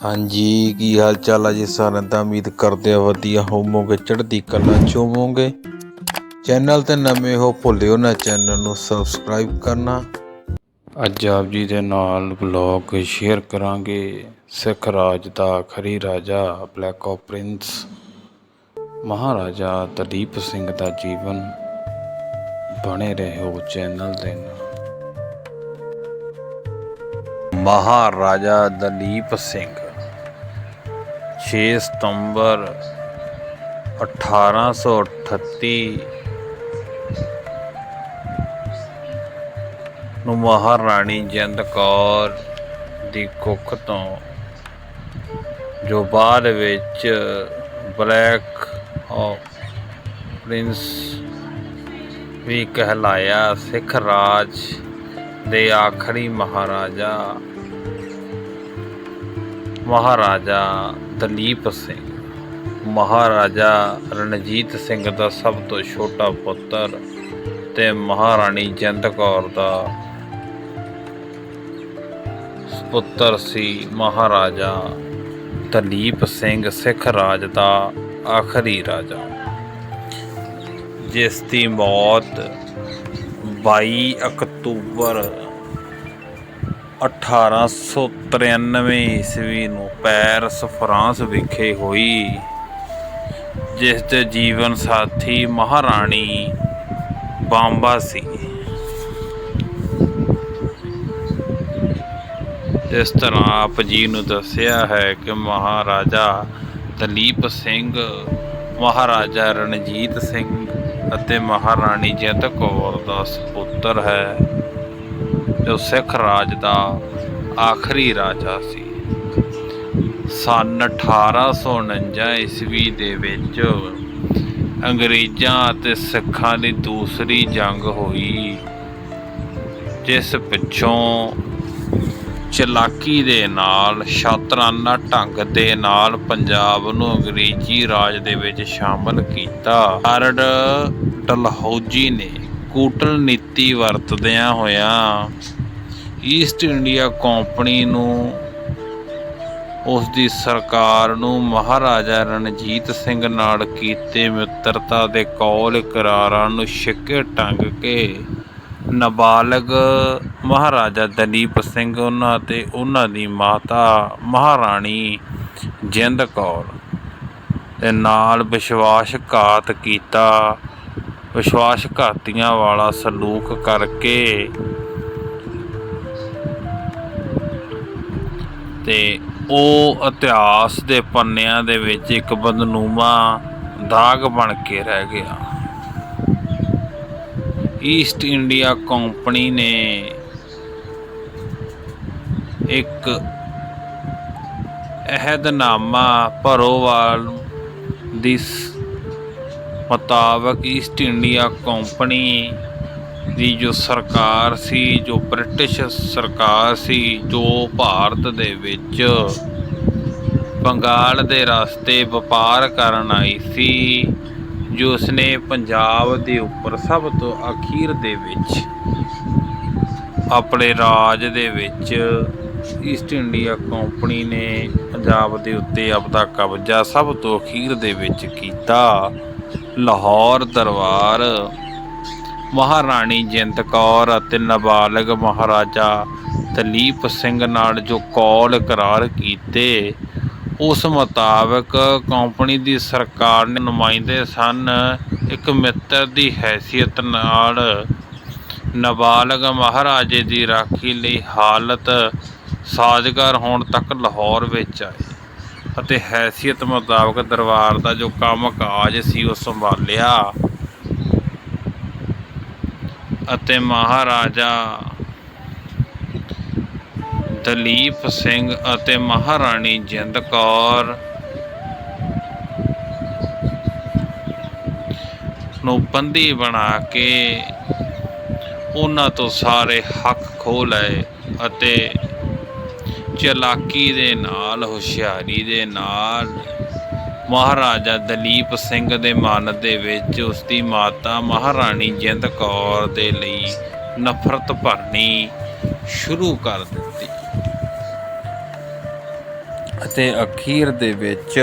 ਹਾਂਜੀ, ਕੀ ਹਾਲ ਚਾਲ ਆ ਜੀ ਸਾਰਿਆਂ ਦਾ? ਉਮੀਦ ਕਰਦੇ ਆ ਵਧੀਆ ਹੋਵੋਗੇ, ਚੜ੍ਹਦੀ ਕਲਾ ਚ ਚੈਨਲ ਤੇ ਨਵੇਂ ਹੋ, ਭੁੱਲਿਓ ਨਾ ਚੈਨਲ ਨੂੰ ਸਬਸਕ੍ਰਾਈਬ ਕਰਨਾ। ਅੱਜ ਆਪ ਜੀ ਦੇ ਨਾਲ ਬਲੌਗ ਸ਼ੇਅਰ ਕਰਾਂਗੇ। ਸਿੱਖ ਰਾਜ ਦਾ ਖਰੀ ਰਾਜਾ black of prince Maharaja Dalip Singh ਦਾ ਜੀਵਨ। ਬਣੇ ਰਹੋ ਚੈਨਲ ਦੇ ਨਾਲ। ਮਹਾਰਾਜਾ ਦਲੀਪ ਸਿੰਘ। 6 ਸਤੰਬਰ 1838 ਨੂੰ ਮਹਾਰਾਣੀ ਜਿੰਦ ਕੌਰ ਦੀ ਕੁੱਖ ਤੋਂ, ਜੋ ਬਾਅਦ ਵਿੱਚ ਬਲੈਕ ਆਫ ਪ੍ਰਿੰਸ ਵੀ ਕਹਿਲਾਇਆ, ਸਿੱਖ ਰਾਜ ਦੇ ਆਖਰੀ ਮਹਾਰਾਜਾ ਮਹਾਰਾਜਾ ਦਲੀਪ ਸਿੰਘ, ਮਹਾਰਾਜਾ ਰਣਜੀਤ ਸਿੰਘ ਦਾ ਸਭ ਤੋਂ ਛੋਟਾ ਪੁੱਤਰ ਤੇ ਮਹਾਰਾਣੀ ਜਿੰਦ ਕੌਰ ਦਾ ਪੁੱਤਰ ਸੀ ਮਹਾਰਾਜਾ ਦਲੀਪ ਸਿੰਘ, ਸਿੱਖ ਰਾਜ ਦਾ ਆਖਰੀ ਰਾਜਾ। ਜਿਸ ਦੀ ਮੌਤ 22 ਅਕਤੂਬਰ 1893 ਈਸਵੀ ਨੂੰ ਪੈਰਿਸ, ਫਰਾਂਸ ਵਿਖੇ ਹੋਈ ਜਿਸ ਦੇ ਜੀਵਨ ਸਾਥੀ ਮਹਾਰਾਣੀ ਬਾਂਬਾ ਸੀ। ਇਸ ਤਰ੍ਹਾਂ ਆਪ ਜੀ ਨੂੰ ਦੱਸਿਆ ਹੈ ਕਿ ਮਹਾਰਾਜਾ ਦਲੀਪ ਸਿੰਘ, ਮਹਾਰਾਜਾ ਰਣਜੀਤ ਸਿੰਘ ਅਤੇ ਮਹਾਰਾਣੀ ਜਿੰਦ ਕੌਰ ਦਾ ਸੁਪੁੱਤਰ ਹੈ। ਜੋ ਸਿੱਖ ਰਾਜ ਦਾ ਆਖਰੀ ਰਾਜਾ ਸੀ। ਸਨ 1849 ਈਸਵੀ ਦੇ ਵਿੱਚ ਅੰਗਰੇਜ਼ਾਂ ਅਤੇ ਸਿੱਖਾਂ ਦੀ ਦੂਸਰੀ ਜੰਗ ਹੋਈ, ਜਿਸ ਪਿੱਛੋਂ ਚਲਾਕੀ ਦੇ ਨਾਲ, ਸ਼ਾਤਰਾਨਾ ਢੰਗ ਦੇ ਨਾਲ ਪੰਜਾਬ ਨੂੰ ਅੰਗਰੇਜ਼ੀ ਰਾਜ ਦੇ ਵਿੱਚ ਸ਼ਾਮਲ ਕੀਤਾ। ਹਾਰਡ ਡਲਹੌਜੀ ਨੇ ਕੂਟਨੀਤੀ ਵਰਤਦਿਆਂ ਹੋਇਆਂ ਈਸਟ ਇੰਡੀਆ ਕੰਪਨੀ ਨੂੰ ਉਸ ਦੀ ਸਰਕਾਰ ਨੂੰ ਮਹਾਰਾਜਾ ਰਣਜੀਤ ਸਿੰਘ ਨਾਲ ਕੀਤੇ ਮਿੱਤਰਤਾ ਦੇ ਕੌਲ ਇਕਰਾਰਾਂ ਨੂੰ ਛਿੱਕੇ ਟੰਗ ਕੇ ਨਾਬਾਲਗ ਮਹਾਰਾਜਾ ਦਲੀਪ ਸਿੰਘ ਉਹਨਾਂ ਤੇ ਉਹਨਾਂ ਦੀ ਮਾਤਾ ਮਹਾਰਾਣੀ ਜਿੰਦ ਕੌਰ ਦੇ ਨਾਲ ਵਿਸ਼ਵਾਸਘਾਤ ਕੀਤਾ। ਵਿਸ਼ਵਾਸਘਾਤੀਆਂ ਵਾਲਾ ਸਲੂਕ ਕਰਕੇ ਤੇ ਉਹ ਇਤਿਹਾਸ ਦੇ ਪੰਨਿਆਂ ਦੇ ਵਿੱਚ ਇੱਕ ਬਦਨੂਮਾ ਦਾਗ ਬਣ ਕੇ ਰਹਿ ਗਿਆ। ਈਸਟ ਇੰਡੀਆ ਕੰਪਨੀ ਨੇ ਇੱਕ ਅਹਿਦਨਾਮਾ ਭਰੋਵਾਲ ਦੀ ਮੁਤਾਬਕ ਈਸਟ ਇੰਡੀਆ ਕੰਪਨੀ ਦੀ ਜੋ ਸਰਕਾਰ ਸੀ, ਜੋ ਬ੍ਰਿਟਿਸ਼ ਸਰਕਾਰ ਸੀ, ਜੋ ਭਾਰਤ ਦੇ ਵਿੱਚ ਬੰਗਾਲ ਦੇ ਰਸਤੇ ਵਪਾਰ ਕਰਨ ਆਈ ਸੀ, ਜੋ ਉਸਨੇ ਪੰਜਾਬ ਦੇ ਉੱਪਰ ਸਭ ਤੋਂ ਅਖੀਰ ਦੇ ਵਿੱਚ ਆਪਣੇ ਰਾਜ ਦੇ ਵਿੱਚ ਈਸਟ ਇੰਡੀਆ ਕੰਪਨੀ ਨੇ ਪੰਜਾਬ ਦੇ ਉੱਤੇ ਆਪਦਾ ਕਬਜ਼ਾ ਸਭ ਤੋਂ ਅਖੀਰ ਦੇ ਵਿੱਚ ਕੀਤਾ। ਲਾਹੌਰ ਦਰਬਾਰ। ਮਹਾਰਾਣੀ ਜਿੰਦ ਕੌਰ ਅਤੇ ਨਾਬਾਲਗ ਮਹਾਰਾਜਾ ਦਲੀਪ ਸਿੰਘ ਨਾਲ ਜੋ ਕੌਲ ਕਰਾਰ ਕੀਤੇ, ਉਸ ਮੁਤਾਬਕ ਕੰਪਨੀ ਦੀ ਸਰਕਾਰ ਨੇ ਨੁਮਾਇੰਦੇ ਸਨ ਇੱਕ ਮਿੱਤਰ ਦੀ ਹੈਸੀਅਤ ਨਾਲ ਨਾਬਾਲਗ ਮਹਾਰਾਜੇ ਦੀ ਰਾਖੀ ਲਈ ਹਾਲਤ ਸਾਜ਼ਗਾਰ ਹੋਣ ਤੱਕ ਲਾਹੌਰ ਵਿੱਚ ਆਏ। ਅਤੇ ਹੈਸੀਅਤ ਮੁਤਾਬਕ ਦਰਬਾਰ ਦਾ ਜੋ ਕੰਮ ਕਾਜ ਸੀ ਉਹ ਸੰਭਾਲਿਆ। ਅਤੇ ਮਹਾਰਾਜਾ ਦਲੀਪ ਸਿੰਘ ਅਤੇ ਮਹਾਰਾਣੀ ਜਿੰਦ ਕੌਰ ਨੂੰ ਬੰਦੀ ਬਣਾ ਕੇ ਉਹਨਾਂ ਤੋਂ ਸਾਰੇ ਹੱਕ ਖੋਹ ਲਏ ਅਤੇ ਚਲਾਕੀ ਦੇ ਨਾਲ, ਹੁਸ਼ਿਆਰੀ ਦੇ ਨਾਲ, ਮਹਾਰਾਜਾ ਦਲੀਪ ਸਿੰਘ ਦੇ ਮਨ ਦੇ ਵਿੱਚ ਉਸ ਦੀ ਮਾਤਾ ਮਹਾਰਾਣੀ ਜਿੰਦ ਕੌਰ ਦੇ ਲਈ ਨਫ਼ਰਤ ਭਰਨੀ ਸ਼ੁਰੂ ਕਰ ਦਿੱਤੀ। ਅਤੇ ਅਖੀਰ ਦੇ ਵਿੱਚ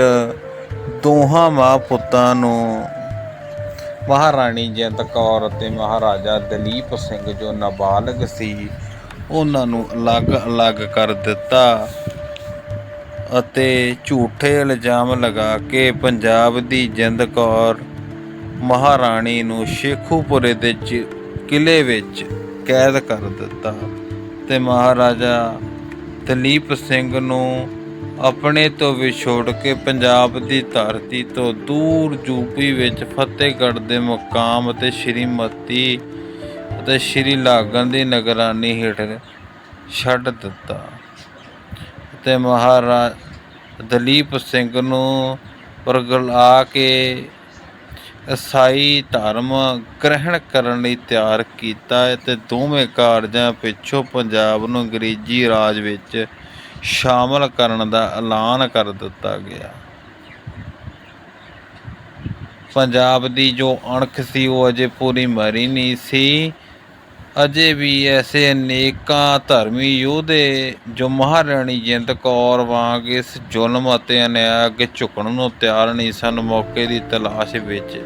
ਦੋਹਾਂ ਮਾਂ ਪੁੱਤਾਂ ਨੂੰ ਮਹਾਰਾਣੀ ਜਿੰਦ ਕੌਰ ਅਤੇ ਮਹਾਰਾਜਾ ਦਲੀਪ ਸਿੰਘ ਜੋ ਨਾਬਾਲਗ ਸੀ ਉਹਨਾਂ ਨੂੰ ਅਲੱਗ-ਅਲੱਗ ਕਰ ਦਿੱਤਾ ਅਤੇ ਝੂਠੇ ਇਲਜ਼ਾਮ ਲਗਾ ਕੇ ਪੰਜਾਬ ਦੀ ਜਿੰਦ ਕੌਰ ਮਹਾਰਾਣੀ ਨੂੰ ਸ਼ੇਖੂਪੁਰੇ ਦੇ ਚ- ਕਿਲੇ ਵਿੱਚ ਕੈਦ ਕਰ ਦਿੱਤਾ ਤੇ ਮਹਾਰਾਜਾ ਦਲੀਪ ਸਿੰਘ ਨੂੰ ਆਪਣੇ ਤੋਂ ਵਿਛੋੜ ਕੇ ਪੰਜਾਬ ਦੀ ਧਰਤੀ ਤੋਂ ਦੂਰ ਯੂਪੀ ਵਿੱਚ ਫਤਿਹਗੜ੍ਹ ਦੇ ਮੁਕਾਮ ਅਤੇ ਸ਼੍ਰੀਮਤੀ ਅਤੇ ਸ਼੍ਰੀ ਲਾਗਨ ਦੀ ਨਿਗਰਾਨੀ ਹੇਠ ਛੱਡ ਦਿੱਤਾ ਤੇ ਮਹਾਰਾਜ ਦਲੀਪ ਸਿੰਘ ਨੂੰ ਪ੍ਰਗਲਾ ਕੇ ਈਸਾਈ ਧਰਮ ਗ੍ਰਹਿਣ ਕਰਨ ਲਈ ਤਿਆਰ ਕੀਤਾ ਹੈ ਤੇ ਦੋਵੇਂ ਕਾਰਜਾਂ ਪਿੱਛੋਂ ਪੰਜਾਬ ਨੂੰ ਅੰਗਰੇਜ਼ੀ ਰਾਜ ਵਿੱਚ ਸ਼ਾਮਲ ਕਰਨ ਦਾ ਐਲਾਨ ਕਰ ਦਿੱਤਾ ਗਿਆ। ਪੰਜਾਬ ਦੀ ਜੋ ਅਣਖ ਸੀ, ਉਹ ਅਜੇ ਪੂਰੀ ਮਰੀ ਨਹੀਂ ਸੀ। ਅਜੇ ਵੀ ਐਸੇ ਅਨੇਕਾਂ ਧਰਮੀ ਯੋਧੇ ਜੋ ਮਹਾਰਾਣੀ ਜਿੰਦ ਕੌਰ ਵਾਂਗ ਇਸ ਜ਼ੁਲਮ ਅਤੇ ਅਨਿਆਂ ਅੱਗੇ ਝੁਕਣ ਨੂੰ ਤਿਆਰ ਨਹੀਂ ਸਨ, ਮੌਕੇ ਦੀ ਤਲਾਸ਼ ਵਿੱਚ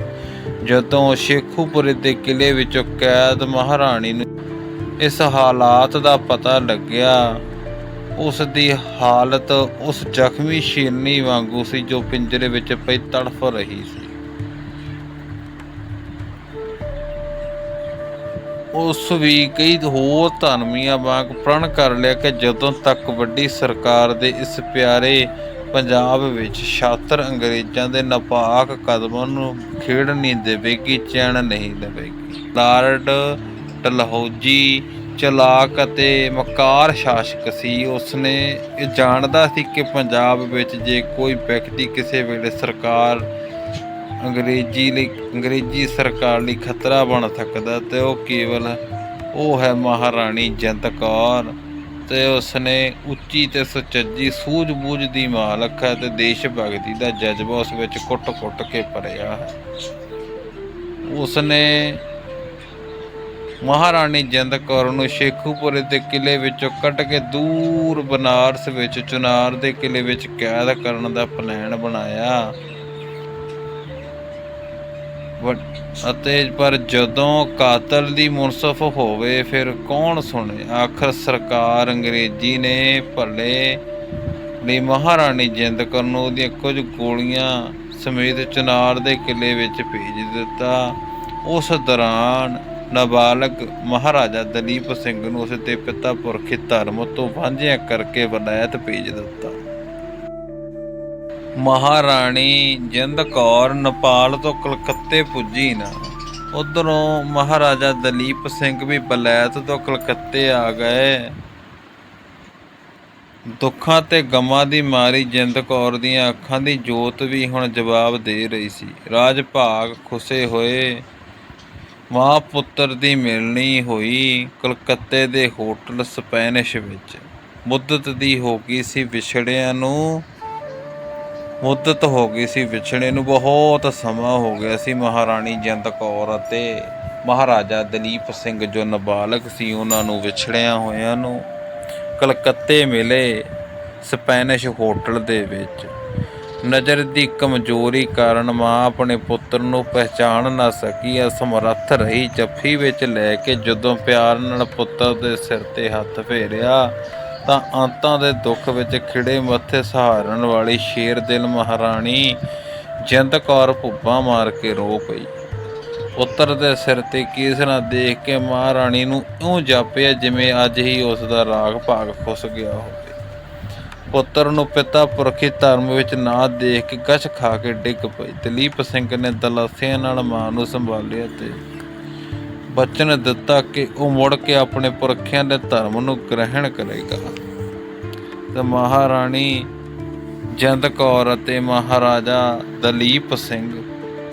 ਜਦੋਂ ਸ਼ੇਖੂਪੁਰੇ ਦੇ ਕਿਲੇ ਵਿੱਚੋਂ ਕੈਦ ਮਹਾਰਾਣੀ ਨੂੰ ਇਸ ਹਾਲਾਤ ਦਾ ਪਤਾ ਲੱਗਿਆ, ਉਸ ਦੀ ਹਾਲਤ ਉਸ ਜ਼ਖਮੀ ਸ਼ੇਰਨੀ ਵਾਂਗੂ ਸੀ ਜੋ ਪਿੰਜਰੇ ਵਿੱਚ ਪਈ ਤੜਫ ਰਹੀ ਸੀ। ਉਸ ਵੀ ਕਈ ਹੋਰ ਧਰਮੀਆਂ ਵਾਂਗ ਪ੍ਰਣ ਕਰ ਲਿਆ ਕਿ ਜਦੋਂ ਤੱਕ ਵੱਡੀ ਸਰਕਾਰ ਦੇ ਇਸ ਪਿਆਰੇ ਪੰਜਾਬ ਵਿੱਚ ਛਾਤਰ ਅੰਗਰੇਜ਼ਾਂ ਦੇ ਨਪਾਕ ਕਦਮਾਂ ਨੂੰ ਖੇਡ ਨਹੀਂ ਦੇਵੇਗੀ, ਚੈਨ ਨਹੀਂ ਦੇਵੇਗੀ। ਲਾਰਡ ਡਲਹੌਜੀ ਚਲਾਕ ਅਤੇ ਮਕਾਰ ਸ਼ਾਸਕ ਸੀ। ਉਸਨੇ ਇਹ ਜਾਣਦਾ ਸੀ ਕਿ ਪੰਜਾਬ ਵਿੱਚ ਜੇ ਕੋਈ ਵਿਅਕਤੀ ਕਿਸੇ ਵੇਲੇ ਸਰਕਾਰ ਅੰਗਰੇਜ਼ੀ ਲਈ, ਅੰਗਰੇਜ਼ੀ ਸਰਕਾਰ ਲਈ ਖਤਰਾ ਬਣ ਸਕਦਾ ਤੇ ਉਹ ਕੇਵਲ ਉਹ ਹੈ ਮਹਾਰਾਣੀ ਜੰਤ ਕੌਰ ਤੇ ਉਸਨੇ ਉੱਚੀ ਤੇ ਸੁਚੱਜੀ ਸੂਝ-ਬੂਝ ਦੀ ਮਾਲਕ ਹੈ ਤੇ ਦੇਸ਼ ਭਗਤੀ ਦਾ ਜਜ਼ਬਾ ਉਸ ਵਿੱਚ ਕੁੱਟ-ਕੁੱਟ ਕੇ ਭਰਿਆ ਹੈ। ਉਸਨੇ ਮਹਾਰਾਣੀ ਜਿੰਦ ਕੌਰ ਨੂੰ ਸ਼ੇਖੂਪੁਰੇ ਦੇ ਕਿਲੇ ਵਿੱਚੋਂ ਕੱਢ ਕੇ ਦੂਰ ਬਨਾਰਸ ਵਿੱਚ, ਚੁਨਾਰ ਦੇ ਕਿਲੇ ਵਿੱਚ ਕੈਦ ਕਰਨ ਦਾ ਪਲਾਨ ਬਣਾਇਆ। ਅਤੇ ਪਰ ਜਦੋਂ ਕਾਤਲ ਦੀ ਮੁਨਸਫ ਹੋਵੇ, ਫਿਰ ਕੌਣ ਸੁਣੇ? ਆਖਰ ਸਰਕਾਰ ਅੰਗਰੇਜ਼ੀ ਨੇ ਭਲੇ ਲਈ ਮਹਾਰਾਣੀ ਜਿੰਦ ਕੌਰ ਨੂੰ ਉਹਦੀਆਂ ਕੁਝ ਗੋਲੀਆਂ ਸਮੇਤ ਚਨਾਰ ਦੇ ਕਿਲੇ ਵਿੱਚ ਭੇਜ ਦਿੱਤਾ। ਉਸ ਦੌਰਾਨ ਨਾਬਾਲਗ ਮਹਾਰਾਜਾ ਦਲੀਪ ਸਿੰਘ ਨੂੰ ਉਸ ਦੇ ਪਿਤਾ ਪੁਰਖੇ ਧਰਮ ਤੋਂ ਵਾਂਝਿਆ ਕਰਕੇ ਵਲਾਇਤ ਭੇਜ ਦਿੱਤਾ। ਮਹਾਰਾਣੀ ਜਿੰਦ ਕੌਰ ਨੇਪਾਲ ਤੋਂ ਕਲਕੱਤੇ ਪੁੱਜੀ ਨਾ। ਉਧਰੋਂ ਮਹਾਰਾਜਾ ਦਲੀਪ ਸਿੰਘ ਵੀ ਬਲੈਤ ਤੋਂ ਕਲਕੱਤੇ ਆ ਗਏ। ਦੁੱਖਾਂ ਤੇ ਗਮਾਂ ਦੀ ਮਾਰੀ ਜਿੰਦ ਕੌਰ ਦੀਆਂ ਅੱਖਾਂ ਦੀ ਜੋਤ ਵੀ ਹੁਣ ਜਵਾਬ ਦੇ ਰਹੀ ਸੀ। ਰਾਜ ਭਾਗ ਖੁਸੇ ਹੋਏ। ਮਾਂ ਪੁੱਤਰ ਦੀ ਮਿਲਣੀ ਹੋਈ ਕਲਕੱਤੇ ਦੇ ਹੋਟਲ ਸਪੈਨਿਸ਼ ਵਿੱਚ। ਮੁੱਦਤ ਦੀ ਹੋ ਗਈ ਸੀ ਵਿਛੜਿਆਂ ਨੂੰ। ਮੁੱਦਤ ਹੋ ਗਈ ਸੀ, ਵਿਛੜੇ ਨੂੰ ਬਹੁਤ ਸਮਾਂ ਹੋ ਗਿਆ ਸੀ। ਮਹਾਰਾਣੀ ਜਿੰਦ ਕੌਰ ਅਤੇ ਮਹਾਰਾਜਾ ਦਲੀਪ ਸਿੰਘ ਜੋ ਨਾਬਾਲਗ ਸੀ, ਉਹਨਾਂ ਨੂੰ ਵਿਛੜਿਆਂ ਹੋਇਆਂ ਨੂੰ ਕਲਕੱਤੇ ਮਿਲੇ ਸਪੈਨਿਸ਼ ਹੋਟਲ ਦੇ ਵਿੱਚ। ਨਜ਼ਰ ਦੀ ਕਮਜ਼ੋਰੀ ਕਾਰਨ ਮਾਂ ਆਪਣੇ ਪੁੱਤਰ ਨੂੰ ਪਹਿਚਾਣ ਨਾ ਸਕੀ। ਅਸਮਰੱਥ ਰਹੀ ਜੱਫੀ ਵਿੱਚ ਲੈ ਕੇ ਜਦੋਂ ਪਿਆਰ ਨਾਲ ਪੁੱਤਰ ਦੇ ਸਿਰ ਤੇ ਹੱਥ ਫੇਰਿਆ ਤਾਂ ਅੰਤਾਂ ਦੇ ਦੁੱਖ ਵਿੱਚ ਖਿੜੇ ਮੱਥੇ ਸਹਾਰਨ ਵਾਲੀ ਸ਼ੇਰ ਦਿਲ ਮਹਾਰਾਣੀ ਜਿੰਦ ਕੌਰ ਭੁੱਬਾ ਮਾਰ ਕੇ ਰੋ ਪਈ। ਪੁੱਤਰ ਦੇ ਸਿਰ ਤੇ ਕੇਸ ਦੇਖ ਕੇ ਮਹਾਰਾਣੀ ਨੂੰ ਇਉਂ ਜਾਪਿਆ ਜਿਵੇਂ ਅੱਜ ਹੀ ਉਸ ਦਾ ਰਾਗ ਭਾਗ ਖੁੱਸ ਗਿਆ ਹੋਵੇ। ਪੁੱਤਰ ਨੂੰ ਪਿਤਾ ਪੁਰਖੀ ਧਰਮ ਵਿੱਚ ਨਾ ਦੇਖ ਕੇ ਗਛ ਖਾ ਕੇ ਡਿੱਗ ਪਈ। ਦਲੀਪ ਸਿੰਘ ਨੇ ਦਲਾਸਿਆਂ ਨਾਲ ਮਾਂ ਨੂੰ ਸੰਭਾਲਿਆ ਤੇ ਬਚਨ ਦਿੱਤਾ ਕਿ ਉਹ ਮੁੜ ਕੇ ਆਪਣੇ ਪੁਰਖਿਆਂ ਦੇ ਧਰਮ ਨੂੰ ਗ੍ਰਹਿਣ ਕਰੇਗਾ। ਤੇ ਮਹਾਰਾਣੀ ਜੰਦ ਕੌਰ ਅਤੇ ਮਹਾਰਾਜਾ ਦਲੀਪ ਸਿੰਘ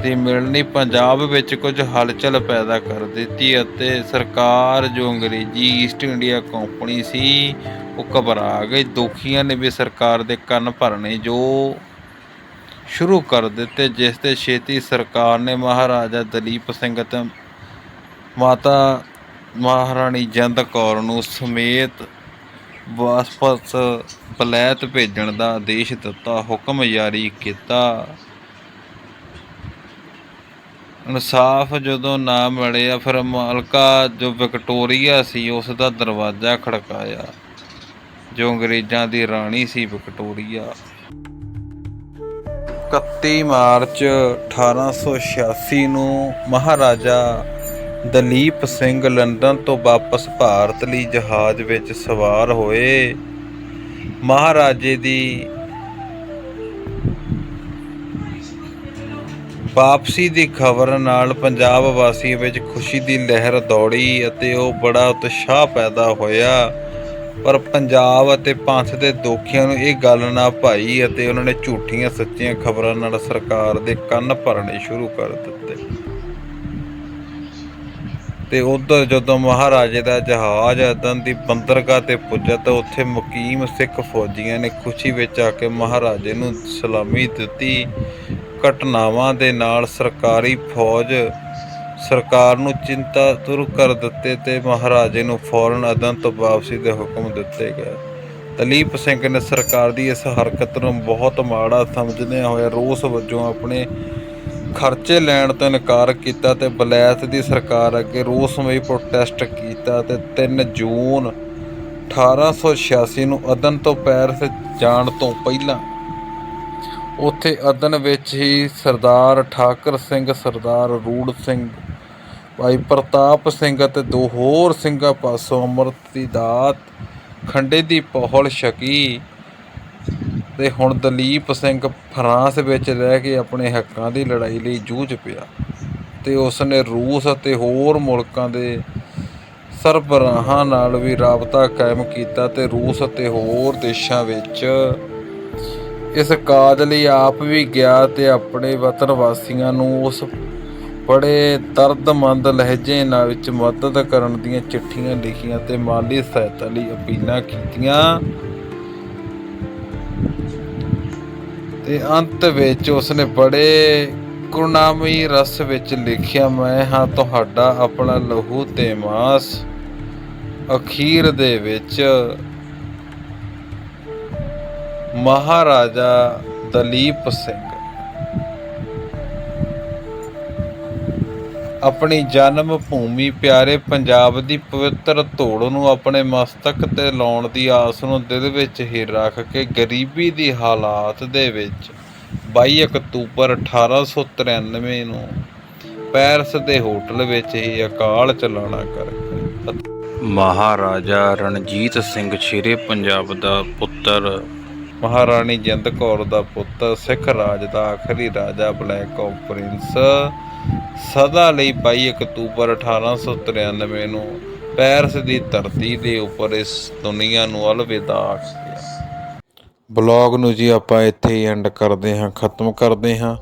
ਦੀ ਮਿਲਣੀ ਪੰਜਾਬ ਵਿੱਚ ਕੁਝ ਹਲਚਲ ਪੈਦਾ ਕਰ ਦਿੱਤੀ ਅਤੇ ਸਰਕਾਰ ਜੋ ਅੰਗਰੇਜ਼ੀ ਈਸਟ ਇੰਡੀਆ ਕੰਪਨੀ ਸੀ, ਉਹ ਘਬਰਾ ਗਈ। ਦੋਖੀਆਂ ਨੇ ਵੀ ਸਰਕਾਰ ਦੇ ਕੰਨ ਭਰਨੇ ਜੋ ਸ਼ੁਰੂ ਕਰ ਦਿੱਤੇ, ਜਿਸ ਤੇ ਛੇਤੀ ਸਰਕਾਰ ਨੇ ਮਹਾਰਾਜਾ ਦਲੀਪ ਸਿੰਘ ਅਤੇ ਮਾਤਾ ਮਹਾਰਾਣੀ ਜਿੰਦ ਕੌਰ ਨੂੰ ਸਮੇਤ ਵਾਪਸ ਬਲੈਤ ਭੇਜਣ ਦਾ ਆਦੇਸ਼ ਦਿੱਤਾ, ਹੁਕਮ ਜਾਰੀ ਕੀਤਾ। ਇਨਸਾਫ ਜਦੋਂ ਨਾ ਮਿਲਿਆ, ਫਿਰ ਮਾਲਕਾ ਜੋ ਵਿਕਟੋਰੀਆ ਸੀ, ਉਸ ਦਾ ਦਰਵਾਜ਼ਾ ਖੜਕਾਇਆ, ਜੋ ਅੰਗਰੇਜ਼ਾਂ ਦੀ ਰਾਣੀ ਸੀ ਵਿਕਟੋਰੀਆ। 31 ਮਾਰਚ 1886 ਨੂੰ ਮਹਾਰਾਜਾ ਦਲੀਪ ਸਿੰਘ ਲੰਡਨ ਤੋਂ ਵਾਪਸ ਭਾਰਤ ਲਈ ਜਹਾਜ਼ ਵਿੱਚ ਸਵਾਰ ਹੋਏ। ਮਹਾਰਾਜੇ ਦੀ ਵਾਪਸੀ ਦੀ ਖਬਰ ਨਾਲ ਪੰਜਾਬ ਵਾਸੀਆਂ ਵਿੱਚ ਖੁਸ਼ੀ ਦੀ ਲਹਿਰ ਦੌੜੀ ਅਤੇ ਉਹ ਬੜਾ ਉਤਸ਼ਾਹ ਪੈਦਾ ਹੋਇਆ। ਪਰ ਪੰਜਾਬ ਅਤੇ ਪੰਥ ਦੇ ਦੋਖੀਆਂ ਨੂੰ ਇਹ ਗੱਲ ਨਾ ਭਾਈ ਅਤੇ ਉਹਨਾਂ ਨੇ ਝੂਠੀਆਂ ਸੱਚੀਆਂ ਖਬਰਾਂ ਨਾਲ ਸਰਕਾਰ ਦੇ ਕੰਨ ਭਰਨੇ ਸ਼ੁਰੂ ਕਰ ਦਿੱਤੇ। ਤੇ ਉਧਰ ਜਦੋਂ ਮਹਾਰਾਜੇ ਦਾ ਜਹਾਜ਼ ਅਦਨ ਦੀ ਬੰਦਰਗਾਹ ਤੇ ਪੁੱਜਾ ਤਾਂ ਉੱਥੇ ਮੁਕੀਮ ਸਿੱਖ ਫੌਜੀਆਂ ਨੇ ਖੁਸ਼ੀ ਵਿੱਚ ਆ ਕੇ ਮਹਾਰਾਜੇ ਨੂੰ ਸਲਾਮੀ ਦਿੱਤੀ। ਘਟਨਾਵਾਂ ਦੇ ਨਾਲ ਸਰਕਾਰੀ ਫੌਜ ਸਰਕਾਰ ਨੂੰ ਚਿੰਤਾ ਦੂਰ ਕਰ ਦਿੱਤੇ ਤੇ ਮਹਾਰਾਜੇ ਨੂੰ ਫੌਰਨ ਅਦਨ ਤੋਂ ਵਾਪਸੀ ਦੇ ਹੁਕਮ ਦਿੱਤੇ ਗਏ। ਦਲੀਪ ਸਿੰਘ ਨੇ ਸਰਕਾਰ ਦੀ ਇਸ ਹਰਕਤ ਨੂੰ ਬਹੁਤ ਮਾੜਾ ਸਮਝਦਿਆਂ ਹੋਇਆ ਰੋਸ ਵਜੋਂ ਆਪਣੇ ਖਰਚੇ ਲੈਣ ਤੋਂ ਇਨਕਾਰ ਕੀਤਾ ਤੇ ਬਲੈਤ ਦੀ ਸਰਕਾਰ ਅੱਗੇ ਰੋਸਮਈ ਪ੍ਰੋਟੈਸਟ ਕੀਤਾ ਤੇ 3 ਜੂਨ 1886 ਨੂੰ ਅਦਨ ਤੋਂ ਪੈਰਿਸ ਜਾਣ ਤੋਂ ਪਹਿਲਾਂ ਉੱਥੇ ਅਦਨ ਵਿੱਚ ਹੀ ਸਰਦਾਰ ਠਾਕਰ ਸਿੰਘ, ਸਰਦਾਰ ਰੂੜ ਸਿੰਘ, ਭਾਈ ਪ੍ਰਤਾਪ ਸਿੰਘ ਅਤੇ ਦੋ ਹੋਰ ਸਿੰਘਾਂ ਪਾਸੋਂ ਅੰਮ੍ਰਿਤ ਦੀ ਦਾਤ, ਖੰਡੇ ਦੀ ਪਹੁਲ ਛਕੀ। ਤੇ ਹੁਣ ਦਲੀਪ ਸਿੰਘ ਫਰਾਂਸ ਵਿੱਚ ਰਹਿ ਕੇ ਆਪਣੇ ਹੱਕਾਂ ਦੀ ਲੜਾਈ ਲਈ ਜੂਝ ਪਿਆ ਤੇ ਉਸ ਨੇ ਰੂਸ ਅਤੇ ਹੋਰ ਮੁਲਕਾਂ ਦੇ ਸਰਬਰਾਹਾਂ ਨਾਲ ਵੀ ਰਾਬਤਾ ਕਾਇਮ ਕੀਤਾ ਤੇ ਰੂਸ ਅਤੇ ਹੋਰ ਦੇਸ਼ਾਂ ਵਿੱਚ ਇਸ ਕਾਜ ਲਈ ਆਪ ਵੀ ਗਿਆ ਤੇ ਆਪਣੇ ਵਤਨ ਵਾਸੀਆਂ ਨੂੰ ਉਸ ਬੜੇ ਦਰਦਮੰਦ ਲਹਿਜੇ ਨਾਲ ਵਿੱਚ ਮਦਦ ਕਰਨ ਦੀਆਂ ਚਿੱਠੀਆਂ ਲਿਖੀਆਂ ਤੇ ਮਾਲੀ ਸਹਾਇਤਾ ਲਈ ਅਪੀਲਾਂ ਕੀਤੀਆਂ। ਤੇ ਅੰਤ ਵਿੱਚ ਉਸਨੇ ਬੜੇ ਗੁਰਨਾਮੀ ਰਸ ਵਿੱਚ ਲਿਖਿਆ, ਮੈਂ ਹਾਂ ਤੁਹਾਡਾ ਆਪਣਾ ਲਹੂ ਤੇ ਮਾਸ ਅਖੀਰ ਦੇ ਵਿੱਚ ਮਹਾਰਾਜਾ ਦਲੀਪ ਸਿੰਘ। ਆਪਣੀ ਜਨਮ ਭੂਮੀ ਪਿਆਰੇ ਪੰਜਾਬ ਦੀ ਪਵਿੱਤਰ ਧੂੜ ਨੂੰ ਆਪਣੇ ਮਸਤਕ ਤੇ ਲਾਉਣ ਦੀ ਆਸ ਨੂੰ ਦਿਲ ਵਿੱਚ ਹੀ ਰੱਖ ਕੇ ਗਰੀਬੀ ਦੀ ਹਾਲਾਤ ਦੇ ਵਿੱਚ 22 ਅਕਤੂਬਰ 1893 ਨੂੰ ਪੈਰਿਸ ਦੇ ਹੋਟਲ ਵਿੱਚ ਹੀ ਅਕਾਲ ਚਲਾਣਾ ਕਰ ਮਹਾਰਾਜਾ ਰਣਜੀਤ ਸਿੰਘ ਸ਼ੇਰੇ ਪੰਜਾਬ ਦਾ ਪੁੱਤਰ। ਮਹਾਰਾਣੀ ਜਿੰਦ ਕੌਰ ਦਾ ਪੁੱਤਰ ਸਿੱਖ ਰਾਜ ਦਾ ਆਖਰੀ ਰਾਜਾ ਬਲੈਕ ਆਫ ਪ੍ਰਿੰਸ। ਸਦਾ ਲਈ 22 ਅਕਤੂਬਰ 1893 ਨੂੰ ਪੈਰਿਸ ਦੀ ਧਰਤੀ ਦੇ ਉੱਪਰ ਇਸ ਦੁਨੀਆ ਨੂੰ ਅਲਵਿਦਾ ਆਖਿਆ। ਬਲੌਗ ਨੂੰ ਜੀ ਆਪਾਂ ਇੱਥੇ ਹੀ ਐਂਡ ਕਰਦੇ ਹਾਂ, ਖਤਮ ਕਰਦੇ ਹਾਂ।